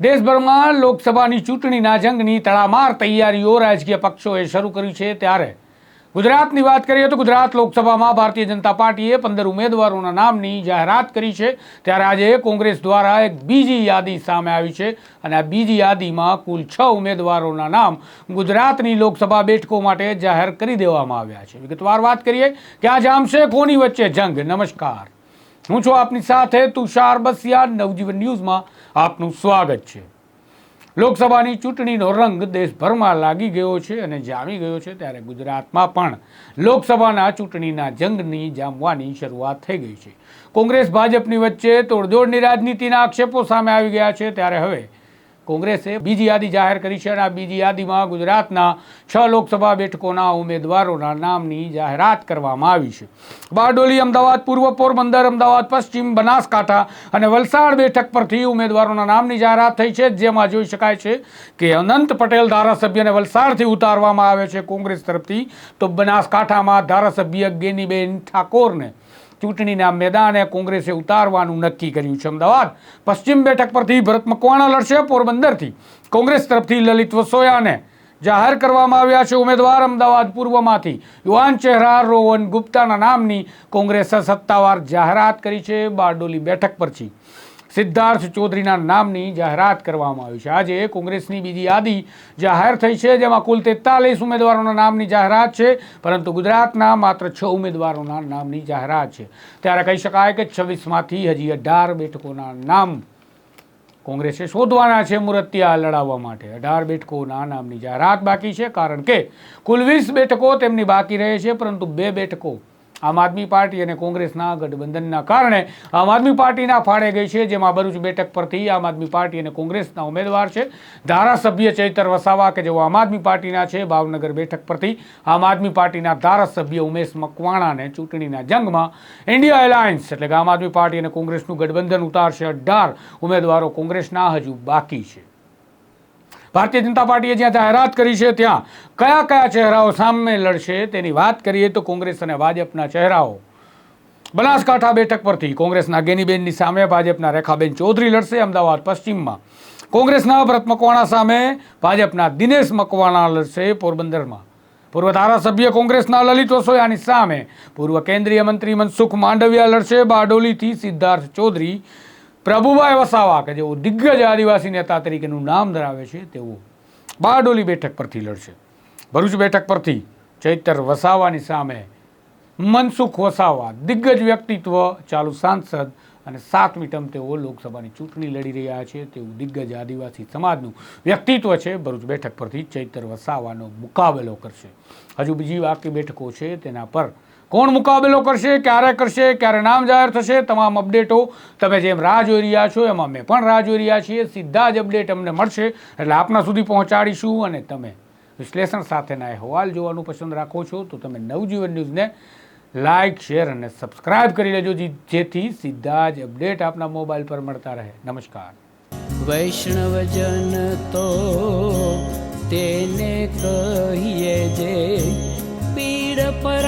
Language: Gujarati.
દેશભરમાં લોકસભાની ચૂંટણીના જંગની તડામાર તૈયારીઓ રાજકીય પક્ષોએ શરૂ કરી છે ત્યારે. ગુજરાતની વાત કરીએ તો ગુજરાત લોકસભામાં ભારતીય જનતા પાર્ટીએ પંદર ઉમેદવારોના નામની જાહેરાત કરી છે. ત્યારે આજે કોંગ્રેસ દ્વારા એક બીજી યાદી સામે આવી છે અને આ બીજી યાદીમાં કુલ છ ઉમેદવારોના નામ ગુજરાતની લોકસભા બેઠકો માટે જાહેર કરી દેવામાં આવ્યા છે. વિગતવાર વાત કરીએ કે આ જામશે કોની વચ્ચે? જંગ, નમસ્કાર. હું છું આપની સાથે તુષાર બસિયા નવજીવન ન્યૂઝમાં આપનું સ્વાગત છે. લોકસભાની ચૂંટણીનો રંગ દેશભરમાં લાગી ગયો છે અને જામી ગયો છે ત્યારે ગુજરાતમાં પણ લોકસભાના ચૂંટણીના જંગની જામવાની શરૂઆત થઈ ગઈ છે. કોંગ્રેસ, ભાજપની વચ્ચે તોડજોડની રાજનીતિના આક્ષેપો સામે આવી ગયા છે. ત્યારે હવે કોંગ્રેસે બીજી યાદી જાહેર કરી છે અને આ બીજી યાદીમાં ગુજરાતના છ લોકસભા બેઠકોના ઉમેદવારોના નામની જાહેરાત કરવામાં આવી છે. બારડોલી, અમદાવાદ પૂર્વ પોરબંદર અમદાવાદ, પશ્ચિમ બનાસકાંઠા અને વલસાડ બેઠક પરથી ઉમેદવારોના નામની જાહેરાત થઈ છે. જેમાં જોઈ શકાય છે કે અનંત પટેલ ધારાસભ્યને વલસાડથી ઉતારવામાં આવે છે કોંગ્રેસ તરફથી. તો બનાસકાંઠામાં ધારાસભ્ય ગેનીબેન ઠાકોરને ચૂંટણીના મેદાને કોંગ્રેસે ઉતારવાનું નક્કી કર્યું છે. અમદાવાદ પશ્ચિમ બેઠક પરથી ભરત મકવાણા લડશે પોરબંદરથી. કોંગ્રેસ તરફથી લલિત વસોયાને જાહેર કરવામાં આવ્યા છે ઉમેદવાર અમદાવાદ પૂર્વમાંથી. યુવાન ચહેરા રોહન ગુપ્તાના નામની કોંગ્રેસે સત્તાવાર જાહેરાત કરી છે બારડોલી બેઠક પરથી. સિદ્ધાર્થ ચૌધરીના નામની જાહેરાત કરવામાં આવી છે. આજે કોંગ્રેસની બીજી યાદી જાહેર થઈ છે, જેમાં કુલ તેતાલીસ ઉમેદવારોના નામની જાહેરાત છે, પરંતુ ગુજરાતના માત્ર છ ઉમેદવારોના નામની જાહેરાત છે. ત્યારે કહી શકાય કે છવ્વીસમાંથી હજી અઢાર બેઠકોના નામ કોંગ્રેસે શોધવાના છે મુરત્યા લડાવવા માટે. અઢાર બેઠકોના નામની જાહેરાત બાકી છે, કારણ કે કુલ વીસ બેઠકો તેમની બાકી રહે છે, પરંતુ બે બેઠકો આમ આદમી પાર્ટી અને કોંગ્રેસના ગઠબંધનના કારણે આમ આદમી પાર્ટીના ફાળે ગઈ છે, જેમાં ભરૂચ બેઠક પરથી આમ આદમી પાર્ટી અને કોંગ્રેસના ઉમેદવાર છે. ધારાસભ્ય ચૈતર વસાવા, કે જેઓ આમ આદમી પાર્ટીના છે, ભાવનગર બેઠક પરથી આમ આદમી પાર્ટીના ધારાસભ્ય ઉમેશ મકવાણાને ચૂંટણીના જંગમાં ઇન્ડિયા એલાયન્સ, એટલે કે આમ આદમી પાર્ટી અને કોંગ્રેસનું ગઠબંધન ઉતારશે અઢાર ઉમેદવારો કોંગ્રેસના, હજુ બાકી છે. ભારતીય જનતા પાર્ટીએ જ્યાં જાહેરાત કરી છે, ત્યાં કયા કયા ચહેરાઓ સામે લડશે તેની વાત કરીએ તો કોંગ્રેસ અને ભાજપના ચહેરાઓ. બનાસકાંઠા બેઠક પરથી કોંગ્રેસના ગેનીબેનની સામે ભાજપના રેખાબેન ચૌધરી લડશે, અમદાવાદ પશ્ચિમમાં. કોંગ્રેસના ભરત મકવાણા સામે ભાજપના દિનેશ મકવાણા લડશે પોરબંદરમાં. પૂર્વ ધારાસભ્ય કોંગ્રેસના લલિત વસોયાની સામે પૂર્વ કેન્દ્રીય મંત્રી મનસુખ માંડવિયા લડશે, બારડોલીથી સિદ્ધાર્થ ચૌધરી. પ્રભુભાઈ વસાવા, કે જેઓ દિગ્ગજ આદિવાસી નેતા તરીકેનું નામ ધરાવે છે, તેઓ બારડોલી બેઠક પરથી લડશે. ભરૂચ બેઠક પરથી ચૈતર વસાવાની સામે મનસુખ વસાવા, દિગ્ગજ વ્યક્તિત્વ, ચાલુ સાંસદ અને સાતમી ટર્મ તેઓ લોકસભાની ચૂંટણી લડી રહ્યા છે. તેવું દિગ્ગજ આદિવાસી સમાજનું વ્યક્તિત્વ છે. ભરૂચ બેઠક પરથી ચૈતર વસાવાનો મુકાબલો કરશે. હજુ બીજી બાકી બેઠકો છે, તેના પર કોણ મુકાબલો કરશે, ક્યારે કરશે, ક્યારે નામ જાહેર થશે, તમામ અપડેટો તમે જેમ રાહ જોઈ રહ્યા છો, એમાં અમે પણ રાહ જોઈ રહ્યા છીએ. સીધા જ અપડેટ અમને મળશે, એટલે આપના સુધી પહોંચાડીશું અને તમે વિશ્લેષણ સાથેના અહેવાલ જોવાનું પસંદ રાખો છો, તો તમે નવજીવન ન્યૂઝને લાઇક શેર અને સબસ્ક્રાઇબ કરી લેજો જેથી સીધા જ અપડેટ આપના મોબાઈલ પર મળતા રહે. નમસ્કાર. વૈષ્ણવજન તો તેને કહીએ જે, પીડ પર